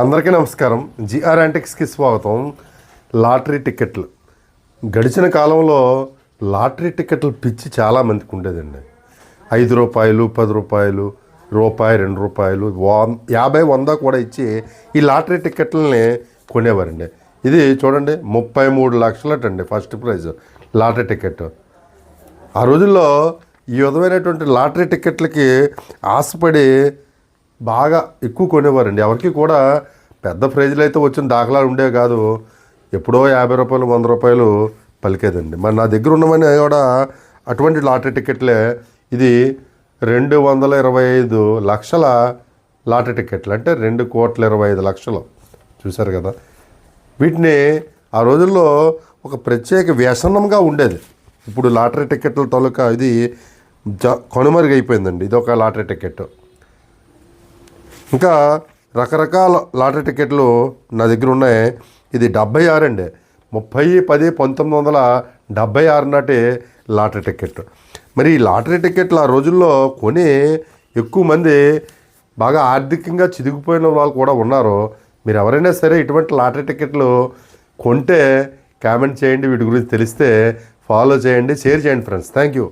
అందరికీ నమస్కారం. జిఆర్ యాంటిక్స్కి స్వాగతం. లాటరీ టికెట్లు గడిచిన కాలంలో లాటరీ టికెట్లు పిచ్చి చాలా మందికి ఉండేదండి. ఐదు రూపాయలు పది రూపాయలు రూపాయి రెండు రూపాయలు యాభై వంద కూడా ఇచ్చి ఈ లాటరీ టికెట్లని కొనేవారండి. ఇది చూడండి ముప్పై మూడు లక్షలటండి ఫస్ట్ ప్రైజ్ లాటరీ టికెట్ ఆ రోజుల్లో ఈ విధమైనటువంటి లాటరీ టికెట్లకి ఆశపడి బాగా ఎక్కువ కొనేవారండి. ఎవరికి కూడా పెద్ద ప్రైజ్లు అయితే వచ్చిన దాఖలాలు ఉండేవి కాదు. ఎప్పుడో యాభై రూపాయలు వంద రూపాయలు పలికేదండి. మరి నా దగ్గర ఉన్నవన్నీ కూడా అటువంటి లాటరీ టికెట్లే ఇది రెండు వందల ఇరవై ఐదు లక్షల లాటరీ టికెట్లు అంటే రెండు కోట్ల ఇరవై ఐదు లక్షలు. చూశారు కదా. వీటిని ఆ రోజుల్లో ఒక ప్రత్యేక వ్యసనంగా ఉండేది. ఇప్పుడు లాటరీ టికెట్ల తాలూకా ఇది జ కొనుమరుగైపోయిందండి. ఇది ఒక లాటరీ టికెట్ ఇంకా రకరకాల లాటరీ టికెట్లు నా దగ్గర ఉన్నాయి. ఇది డెబ్బై ఆరు అండి. ముప్పై పది పంతొమ్మిది వందల డెబ్బై ఆరు నాటి లాటరీ టికెట్ మరి ఈ లాటరీ టికెట్లు ఆ రోజుల్లో కొని ఎక్కువ మంది బాగా ఆర్థికంగా చిదిగిపోయిన వాళ్ళు కూడా ఉన్నారు. మీరు ఎవరైనా సరే ఇటువంటి లాటరీ టికెట్లు కొంటే కామెంట్ చేయండి. వీటి గురించి తెలిస్తే ఫాలో చేయండి. షేర్ చేయండి ఫ్రెండ్స్. Thank you